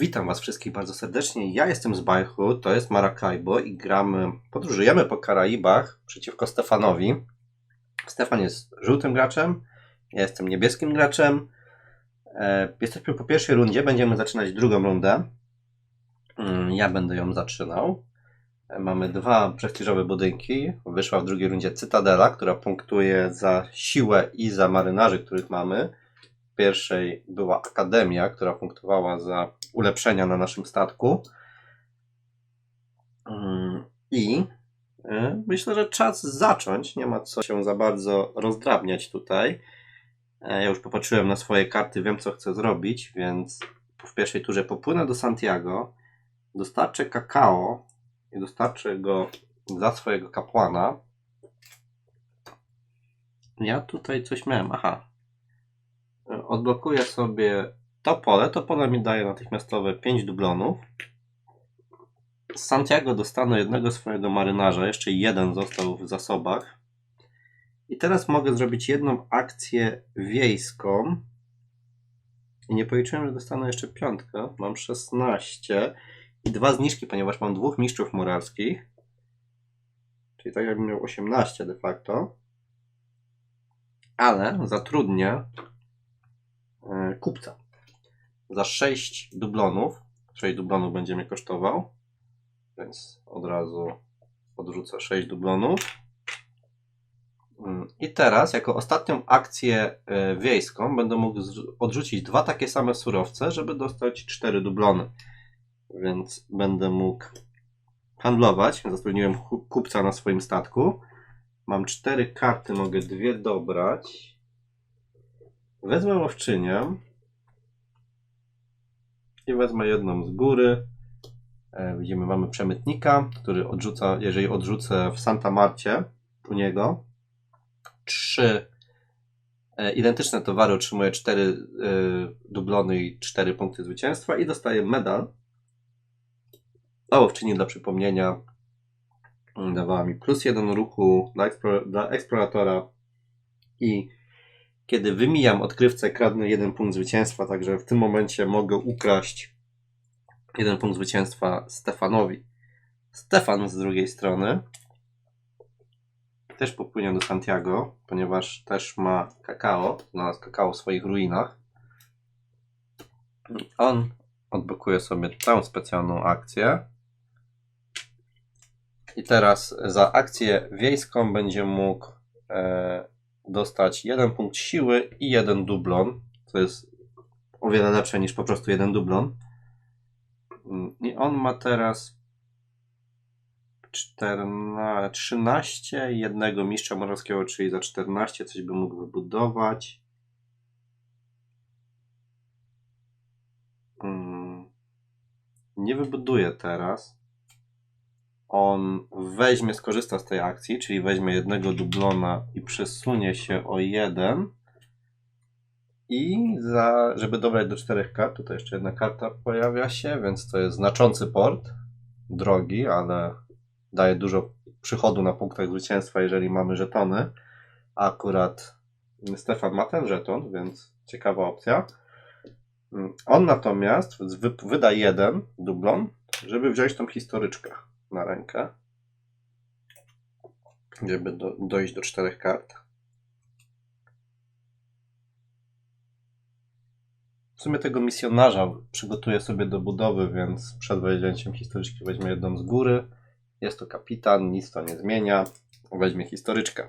Witam Was wszystkich bardzo serdecznie. Ja jestem z Bajchu, to jest Maracaibo i gramy, podróżujemy po Karaibach przeciwko Stefanowi. Stefan jest żółtym graczem, ja jestem niebieskim graczem. E, Jesteśmy po pierwszej rundzie, będziemy zaczynać drugą rundę. Mm, Ja będę ją zaczynał. E, Mamy dwa prestiżowe budynki. Wyszła w drugiej rundzie Cytadela, która punktuje za siłę i za marynarzy, których mamy. W pierwszej była Akademia, która punktowała za ulepszenia na naszym statku. Mm, I y, myślę, że czas zacząć. Nie ma co się za bardzo rozdrabniać tutaj. E, Ja już popatrzyłem na swoje karty, wiem co chcę zrobić, więc w pierwszej turze popłynę do Santiago, dostarczę kakao i dostarczę go dla swojego kapłana. Ja tutaj coś miałem, aha. E, Odblokuję sobie to pole. To pole mi daje natychmiastowe 5 dublonów. Z Santiago dostanę jednego swojego marynarza, jeszcze jeden został w zasobach. I teraz mogę zrobić jedną akcję wiejską. I nie policzyłem, że dostanę jeszcze piątkę. Mam 16 i dwa zniżki, ponieważ mam dwóch mistrzów moralskich. Czyli tak jakbym miał 18 de facto. Ale zatrudnię e, kupca za 6 dublonów. 6 dublonów będzie mnie kosztował. Więc od razu odrzucę 6 dublonów. Mm, I teraz, jako ostatnią akcję e, wiejską, będę mógł odrzucić dwa takie same surowce, żeby dostać 4 dublony. Więc będę mógł handlować. Zatrudniłem kupca na swoim statku. Mam 4 karty, mogę dwie dobrać. Wezmę łowczynię i wezmę jedną z góry. E, Widzimy, mamy przemytnika, który odrzuca, jeżeli odrzucę w Santa Marcie u niego, trzy e, identyczne towary, otrzymuję cztery e, dublony i cztery punkty zwycięstwa i dostaję medal. A łowczyni dla przypomnienia dawała mi plus jeden ruchu dla eksploratora i kiedy wymijam odkrywcę, kradnę jeden punkt zwycięstwa, także w tym momencie mogę ukraść jeden punkt zwycięstwa Stefanowi. Stefan z drugiej strony też popłynie do Santiago, ponieważ też ma kakao, znalazł kakao w swoich ruinach. On odblokuje sobie tę specjalną akcję. I teraz za akcję wiejską będzie mógł e, dostać jeden punkt siły i jeden dublon, co jest o wiele lepsze niż po prostu jeden dublon. Mm, I on ma teraz 14, 13 jednego mistrza moralskiego, czyli za 14 coś by mógł wybudować. Mm, Nie wybuduje teraz. On weźmie, skorzysta z tej akcji, czyli weźmie jednego dublona i przesunie się o jeden. I za, żeby dobrać do czterech kart, tutaj jeszcze jedna karta pojawia się, więc to jest znaczący port. Drogi, ale daje dużo przychodu na punktach zwycięstwa, jeżeli mamy żetony. Akurat Stefan ma ten żeton, więc ciekawa opcja. Mm, On natomiast wy- wyda jeden dublon, żeby wziąć tą historyczkę na rękę. Żeby do, dojść do czterech kart. W sumie tego misjonarza przygotuję sobie do budowy, więc przed wzięciem historyczki weźmie jedną z góry. Jest to kapitan, nic to nie zmienia. Weźmie historyczkę.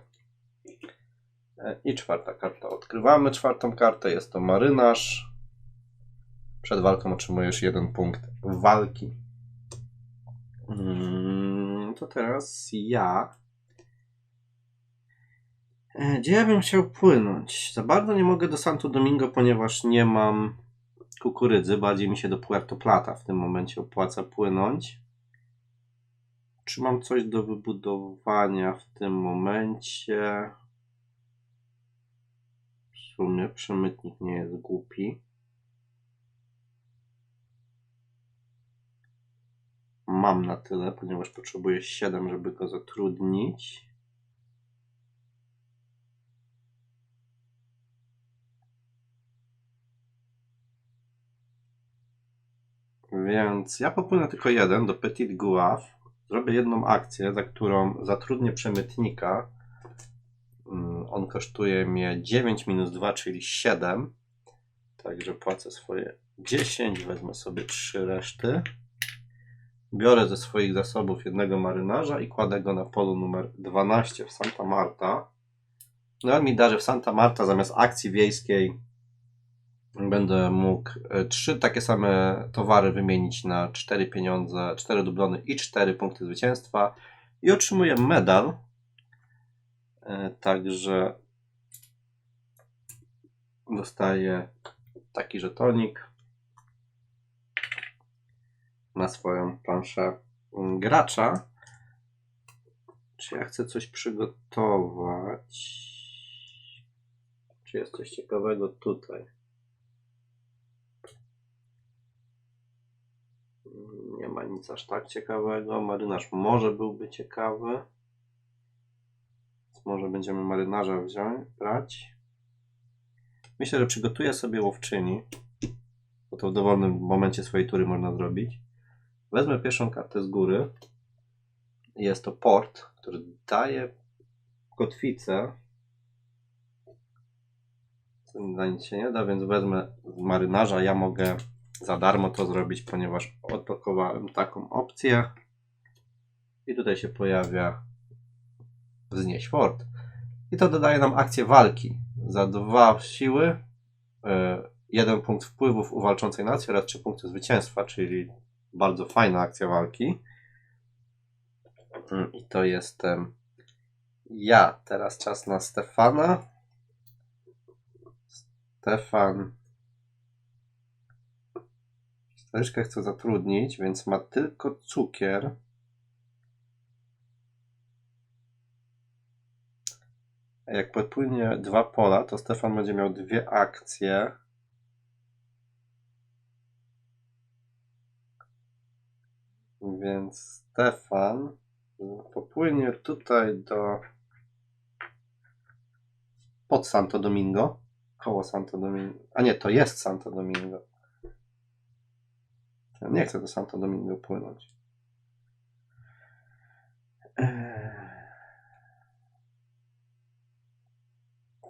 E, I czwarta karta. Odkrywamy czwartą kartę. Jest to marynarz. Przed walką otrzymujesz jeden punkt walki. Mm, To teraz ja. E, Gdzie ja bym chciał płynąć? Za bardzo nie mogę do Santo Domingo, ponieważ nie mam kukurydzy. Bardziej mi się do Puerto Plata w tym momencie opłaca płynąć. Czy mam coś do wybudowania w tym momencie? W sumie przemytnik nie jest głupi. Mam na tyle, ponieważ potrzebuję 7, żeby go zatrudnić. Więc ja popłynę tylko jeden do Petit Guave. Zrobię jedną akcję, za którą zatrudnię przemytnika. Mm, On kosztuje mnie 9 minus 2, czyli 7. Także płacę swoje 10, wezmę sobie 3 reszty. Biorę ze swoich zasobów jednego marynarza i kładę go na polu numer 12 w Santa Marta. No on mi da, że w Santa Marta zamiast akcji wiejskiej będę mógł e, trzy takie same towary wymienić na cztery pieniądze, cztery dublony i cztery punkty zwycięstwa i otrzymuję medal. E, Także dostaję taki żetonik na swoją planszę mm, gracza. Czy ja chcę coś przygotować? Czy jest coś ciekawego tutaj? Nie ma nic aż tak ciekawego. Marynarz może byłby ciekawy. Może będziemy marynarza wziąć, brać. Myślę, że przygotuję sobie łowczyni. Bo to w dowolnym momencie swojej tury można zrobić. Wezmę pierwszą kartę z góry. Jest to port, który daje kotwicę. Na nic się nie da, więc wezmę marynarza. Ja mogę za darmo to zrobić, ponieważ odblokowałem taką opcję. I tutaj się pojawia wznieś fort. I to dodaje nam akcję walki. Za dwa siły, e, jeden punkt wpływów u walczącej nacji oraz trzy punkty zwycięstwa, czyli bardzo fajna akcja walki. Mm, I to jestem ja. Teraz czas na Stefana. Stefan Troszkę chcę zatrudnić, więc ma tylko cukier. Jak podpłynie dwa pola, to Stefan będzie miał dwie akcje. Więc Stefan popłynie tutaj do pod Santo Domingo. Koło Santo Domingo. A nie, to jest Santo Domingo. Ja nie chcę do Santo Domingo płynąć. Eee.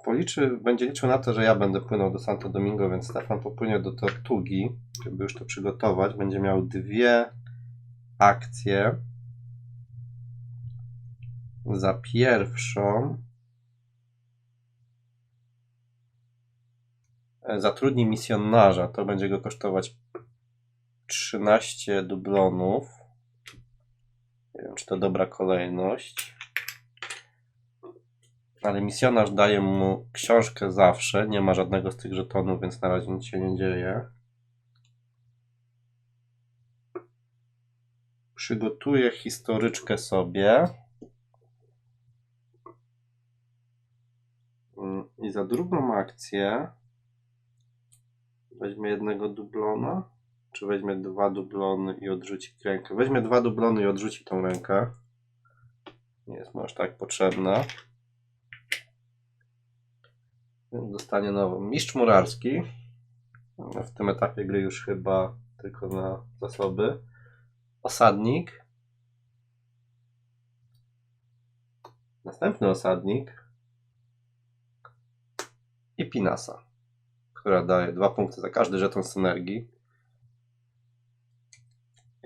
Policzy, będzie liczył na to, że ja będę płynął do Santo Domingo, więc Stefan popłynie do Tortugi, żeby już to przygotować. Będzie miał dwie akcje. Za pierwszą e, zatrudni misjonarza. To będzie go kosztować 13 dublonów. Nie wiem, czy to dobra kolejność. Ale misjonarz daje mu książkę zawsze. Nie ma żadnego z tych żetonów, więc na razie nic się nie dzieje. Przygotuję historyczkę sobie. Mm, I za drugą akcję weźmie jednego dublona. Czy weźmie dwa dublony i odrzuci rękę? Weźmie dwa dublony i odrzuci tą rękę. Nie jest mu aż tak potrzebna. Dostanie nową. Mistrz murarski. W tym etapie gry już chyba tylko na zasoby. Osadnik. Następny osadnik. I Pinasa, która daje dwa punkty za każdy żeton synergii.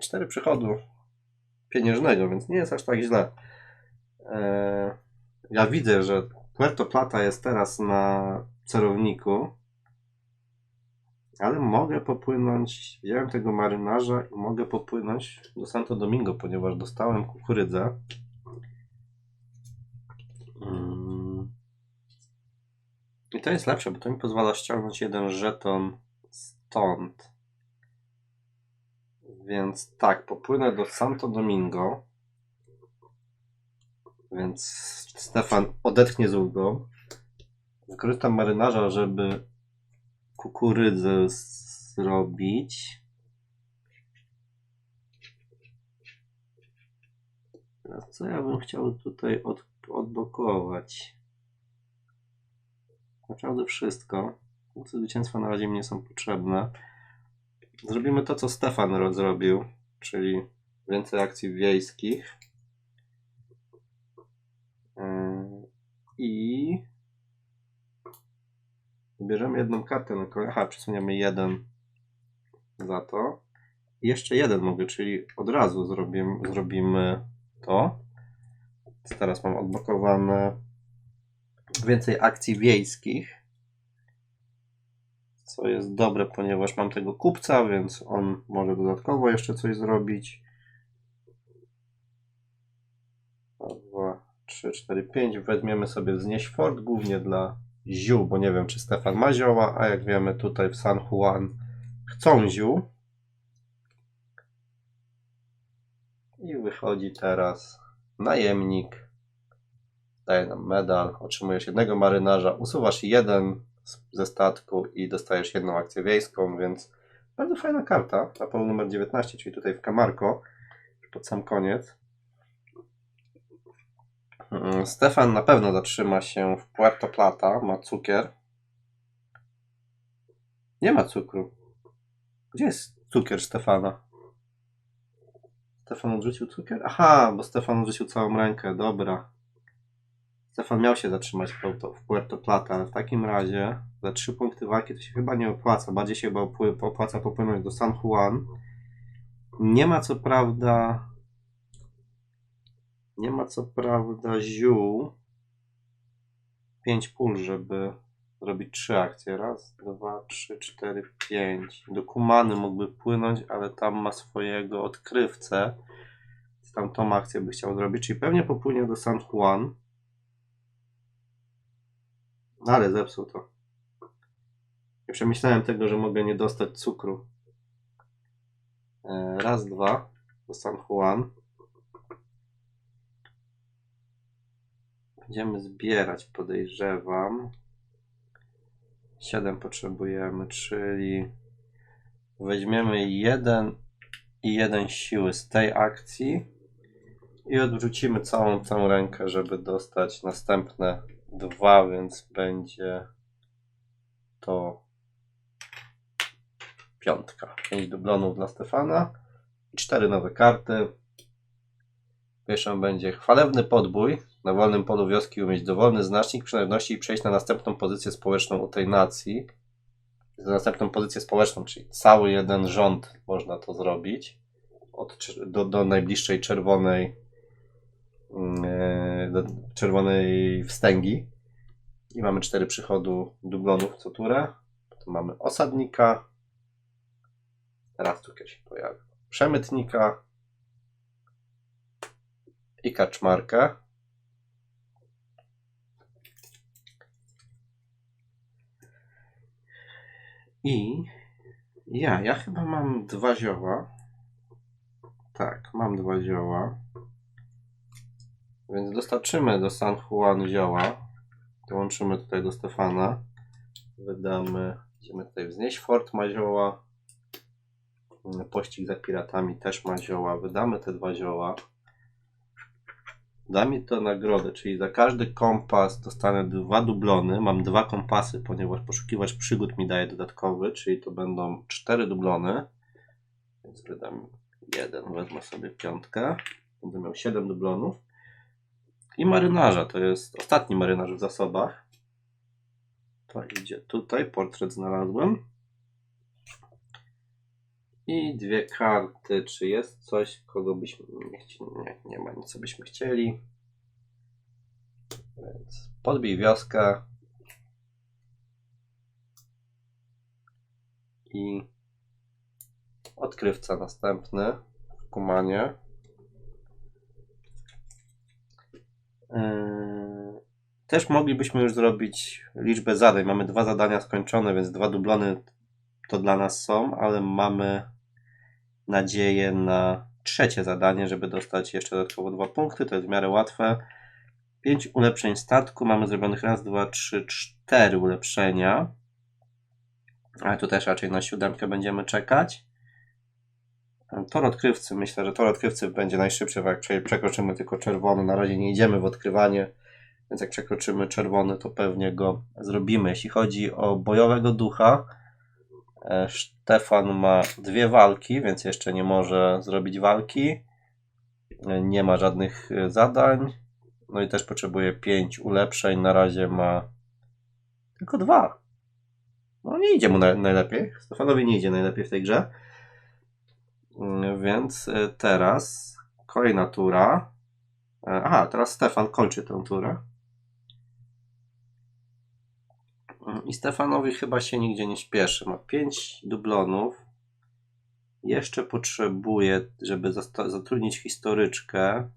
4 przychodu pieniężnego, więc nie jest aż tak źle. Eee, ja widzę, że Puerto Plata jest teraz na celowniku, ale mogę popłynąć, wziąłem tego marynarza i mogę popłynąć do Santo Domingo, ponieważ dostałem kukurydzę. Mm. I to jest lepsze, bo to mi pozwala ściągnąć jeden żeton stąd. Więc tak, popłynę do Santo Domingo. Więc Stefan odetchnie z ulgą. Wykorzystam marynarza, żeby kukurydzę zrobić. Teraz co ja bym chciał tutaj od, odblokować? Naprawdę wszystko. Punkty zwycięstwa na razie mi nie są potrzebne. zrobimy to, co Stefan ro- zrobił, czyli więcej akcji wiejskich. Yy, I bierzemy jedną kartę na kolej. Aha, przesuniemy jeden za to. I jeszcze jeden mogę, czyli od razu zrobimy, to. Teraz mam odblokowane więcej akcji wiejskich. Co jest dobre, ponieważ mam tego kupca, więc on może dodatkowo jeszcze coś zrobić. Raz, Dwa, trzy, cztery, pięć. Weźmiemy sobie wznieść fort, głównie dla ziół, bo nie wiem, czy Stefan ma zioła, a jak wiemy, tutaj w San Juan chcą ziół. I wychodzi teraz najemnik. Daje nam medal. Otrzymujesz jednego marynarza. Usuwasz jeden ze statku i dostajesz jedną akcję wiejską, więc bardzo fajna karta. Na polu numer 19, czyli tutaj w Camarco. Pod sam koniec. Mm, Stefan na pewno zatrzyma się w Puerto Plata. Ma cukier. Nie ma cukru. Gdzie jest cukier Stefana? Stefan odrzucił cukier? Aha, bo Stefan odrzucił całą rękę, dobra. Stefan miał się zatrzymać w Puerto, Plata, ale w takim razie za trzy punkty walki to się chyba nie opłaca. Bardziej się chyba opłaca popłynąć do San Juan. Nie ma co prawda. Nie ma co prawda ziół. Pięć pól, żeby zrobić trzy akcje. Raz, dwa, trzy, cztery, pięć. Do Kumany mógłby płynąć, ale tam ma swojego odkrywcę. Tam tą akcję by chciał zrobić, czyli pewnie popłynie do San Juan. No, Ale zepsuł to. Nie przemyślałem tego, że mogę nie dostać cukru. E, Raz, dwa do San Juan. Będziemy zbierać, podejrzewam. 7 potrzebujemy, czyli weźmiemy jeden i jeden siły z tej akcji i odwrócimy całą całą rękę, żeby dostać następne dwa, więc będzie to piątka. 5 dublonów dla Stefana i cztery nowe karty. Pierwszą będzie chwalebny podbój. Na wolnym polu wioski umieć dowolny znacznik przynależności i przejść na następną pozycję społeczną u tej nacji. Na następną pozycję społeczną, czyli cały jeden rząd można to zrobić. Od, do, do najbliższej czerwonej mm, e, do czerwonej wstęgi. I mamy cztery przychodu dublonów co turę. Potem mamy osadnika. Teraz cukier się pojawia. Przemytnika. I kaczmarkę. I ja, ja chyba mam dwa zioła. Tak, mam dwa zioła. Więc dostarczymy do San Juan zioła. Dołączymy tutaj do Stefana. Wydamy. Idziemy tutaj wznieść fort ma zioła. Pościg za piratami też ma zioła. Wydamy te dwa zioła. Da mi to nagrodę, czyli za każdy kompas dostanę dwa dublony. Mam dwa kompasy, ponieważ poszukiwacz przygód mi daje dodatkowy, czyli to będą cztery dublony. Więc wydam jeden, wezmę sobie piątkę. Będę miał 7 dublonów. I marynarza, to jest ostatni marynarz w zasobach. To idzie tutaj, portret znalazłem. I dwie karty. Czy jest coś, kogo byśmy nie chcieli? Nie, nie ma nic, co byśmy chcieli. Więc podbij wioskę. I odkrywca następny w Kumanie. Yy, Też moglibyśmy już zrobić liczbę zadań. Mamy dwa zadania skończone, więc dwa dublony to dla nas są, ale mamy nadzieję na trzecie zadanie, żeby dostać jeszcze dodatkowo dwa punkty. To jest w miarę łatwe. Pięć ulepszeń statku. Mamy zrobionych raz, dwa, trzy, cztery ulepszenia. Ale tu też raczej na siódemkę będziemy czekać. Tor odkrywcy. Myślę, że tor odkrywcy będzie najszybszy, bo jak prze- przekroczymy tylko czerwony. Na razie nie idziemy w odkrywanie, więc jak przekroczymy czerwony, to pewnie go zrobimy. Jeśli chodzi o bojowego ducha, Stefan ma dwie walki, więc jeszcze nie może zrobić walki. E, Nie ma żadnych e, zadań. No i też potrzebuje pięć ulepszeń. Na razie ma tylko dwa. No nie idzie mu na, najlepiej. Stefanowi nie idzie najlepiej w tej grze. Mm, Więc e, teraz kolejna tura. E, Aha, teraz Stefan kończy tę turę. I Stefanowi chyba się nigdzie nie śpieszy. Ma 5 dublonów. Jeszcze potrzebuje, żeby zatrudnić historyczkę.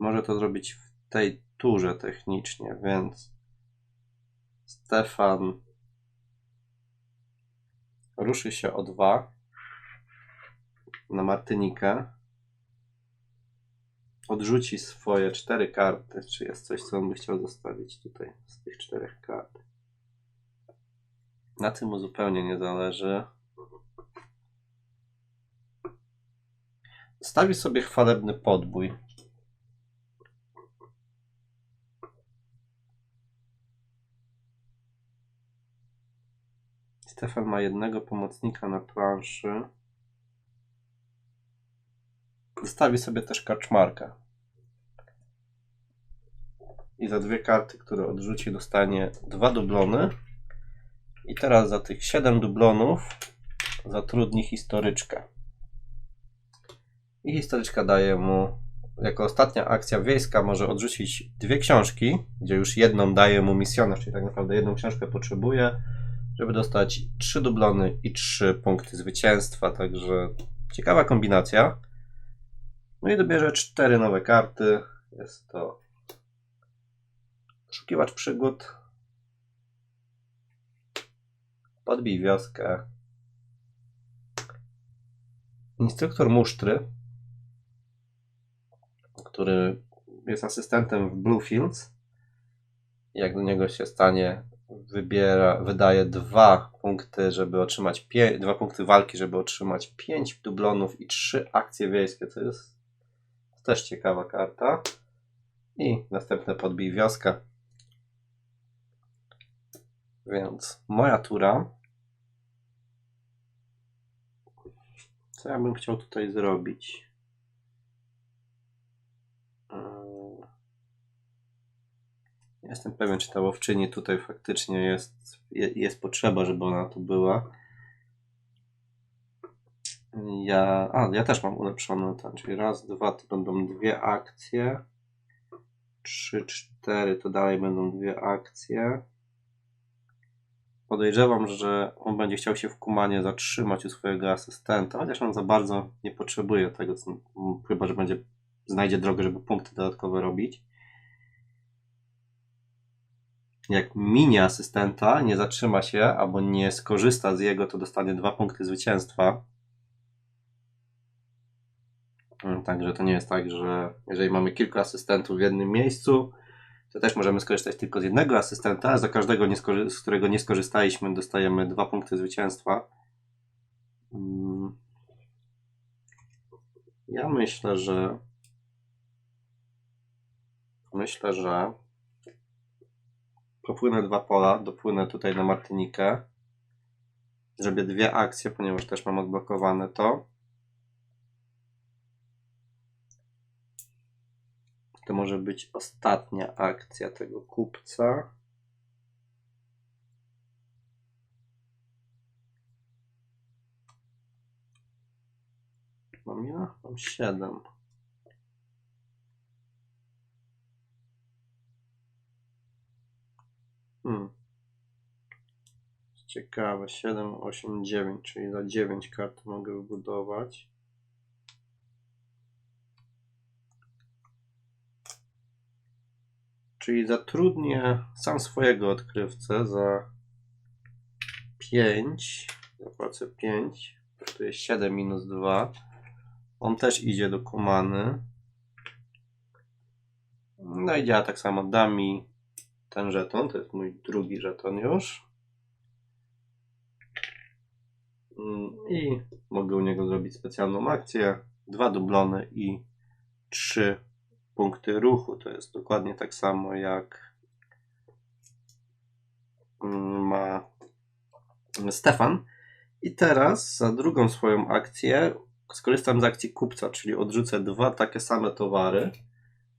Może to zrobić w tej turze technicznie, więc Stefan ruszy się o dwa na Martynikę. Odrzuci swoje cztery karty. Czy jest coś, co on by chciał zostawić tutaj z tych czterech kart? Na tym mu zupełnie nie zależy. Stawi sobie chwalebny podbój. Stefan ma jednego pomocnika na planszy. Zostawi sobie też kaczmarka. I za dwie karty, które odrzuci, dostanie dwa dublony. I teraz za tych 7 dublonów zatrudni historyczkę. I historyczka daje mu, jako ostatnia akcja wiejska, może odrzucić dwie książki, gdzie już jedną daje mu misjonarz, czyli tak naprawdę jedną książkę potrzebuje, żeby dostać 3 dublony i 3 punkty zwycięstwa. Także ciekawa kombinacja. No i dobierze 4 nowe karty. Jest to poszukiwacz przygód, Podbij wioskę. Instruktor musztry, który jest asystentem w Bluefields. Jak do niego się stanie, wybiera, wydaje dwa punkty, żeby otrzymać dwa punkty walki, żeby otrzymać pięć dublonów i trzy akcje wiejskie. To jest też ciekawa karta. I następne podbij wioskę. Więc moja tura. Co ja bym chciał tutaj zrobić? Nie Jestem pewien, czy ta łowczyni tutaj faktycznie jest, je- jest potrzeba, żeby ona tu była. Ja, a, ja też mam ulepszone ten, czyli raz, dwa to będą dwie akcje. Trzy, cztery to dalej będą dwie akcje. Podejrzewam, że on będzie chciał się w Kumanie zatrzymać u swojego asystenta, chociaż on za bardzo nie potrzebuje tego, co, chyba że będzie znajdzie drogę, żeby punkty dodatkowe robić. Jak minie asystenta, nie zatrzyma się albo nie skorzysta z jego, to dostanie dwa punkty zwycięstwa. Także to nie jest tak, że jeżeli mamy kilku asystentów w jednym miejscu, to też możemy skorzystać tylko z jednego asystenta, a za każdego, z którego nie skorzystaliśmy, dostajemy dwa punkty zwycięstwa. Mm. Ja myślę, że myślę, że popłynę dwa pola, dopłynę tutaj na Martynikę. Zrobię dwie akcje, ponieważ też mam odblokowane to. To może być ostatnia akcja tego kupca. Mam ile? Mam 7. Hmm. Ciekawe. 7, 8, 9, czyli za 9 kart mogę wybudować. Czyli zatrudnię sam swojego odkrywcę za 5. Zapłacę 5. Kosztuje 7 minus 2. On też idzie do Kumany. No i działa tak samo. Da mi ten żeton. To jest mój drugi żeton już. Mm, I mogę u niego zrobić specjalną akcję. Dwa dublony i trzy punkty ruchu. To jest dokładnie tak samo jak mm, ma Stefan. I teraz za drugą swoją akcję skorzystam z akcji kupca, czyli odrzucę dwa takie same towary,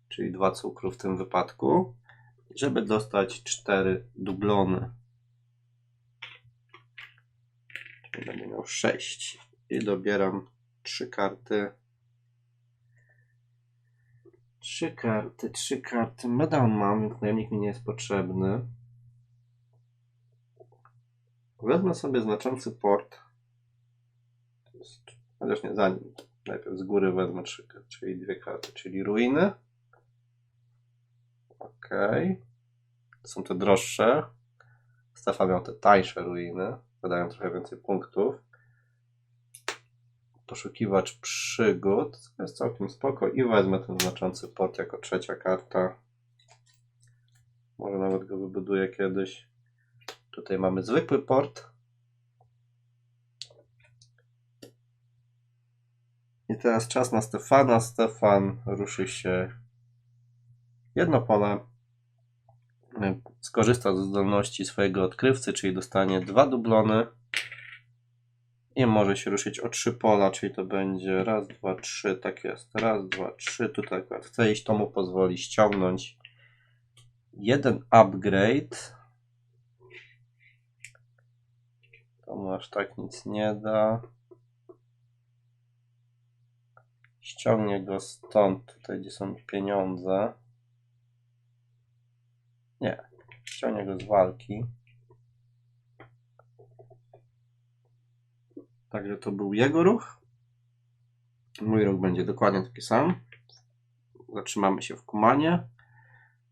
czyli dwa cukru w tym wypadku, żeby dostać cztery dublony. Czyli będę miał sześć. I dobieram trzy karty. Trzy karty, trzy karty. Medal mam, więc najemnik mi nie jest potrzebny. Wezmę sobie znaczący port. Chociaż nie, zanim. Najpierw z góry wezmę trzy, czyli dwie karty, czyli ruiny. To są te droższe. Stefan miał te tańsze ruiny. Wydają trochę więcej punktów. Poszukiwacz przygód. Jest całkiem spoko. I wezmę ten znaczący port jako trzecia karta. Może nawet go wybuduję kiedyś. Tutaj mamy zwykły port. I teraz czas na Stefana. Stefan ruszy się jedno pole. Skorzysta ze zdolności swojego odkrywcy, czyli dostanie dwa dublony. I może się ruszyć o trzy pola, czyli to będzie raz, dwa, trzy. Tak jest. Raz, dwa, trzy. Tutaj akurat chce iść, to mu pozwoli ściągnąć jeden upgrade. To mu aż tak nic nie da. Ściągnie go stąd, tutaj gdzie są pieniądze. Nie, ściągnie go z walki. Także to był jego ruch. Mój ruch będzie dokładnie taki sam. Zatrzymamy się w Kumanie.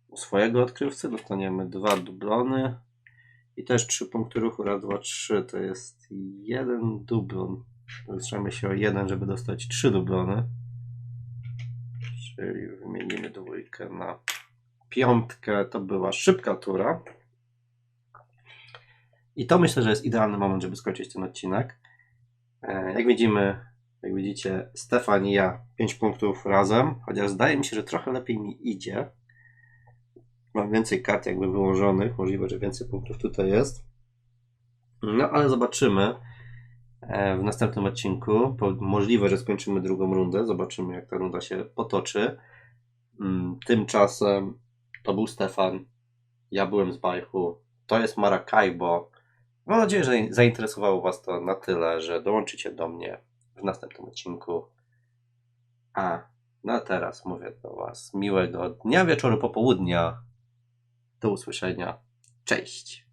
U swojego odkrywcy dostaniemy dwa dublony. I też trzy punkty ruchu. Raz, dwa, trzy. To jest jeden dublon. Zatrzymamy się o jeden, żeby dostać trzy dublony. Czyli wymienimy dwójkę na piątkę. To była szybka tura. I to myślę, że jest idealny moment, żeby skończyć ten odcinek. E, Jak widzimy, jak widzicie, Stefan i ja 5 punktów razem, chociaż zdaje mi się, że trochę lepiej mi idzie. Mam więcej kart jakby wyłożonych, możliwe, że więcej punktów tutaj jest. No ale zobaczymy e, w następnym odcinku. Możliwe, że skończymy drugą rundę, zobaczymy jak ta runda się potoczy. Mm, Tymczasem to był Stefan, ja byłem z Bajchu, to jest Maracaibo. Mam nadzieję, że zainteresowało Was to na tyle, że dołączycie do mnie w następnym odcinku. A na teraz mówię do Was miłego dnia, wieczoru, popołudnia. Do usłyszenia. Cześć.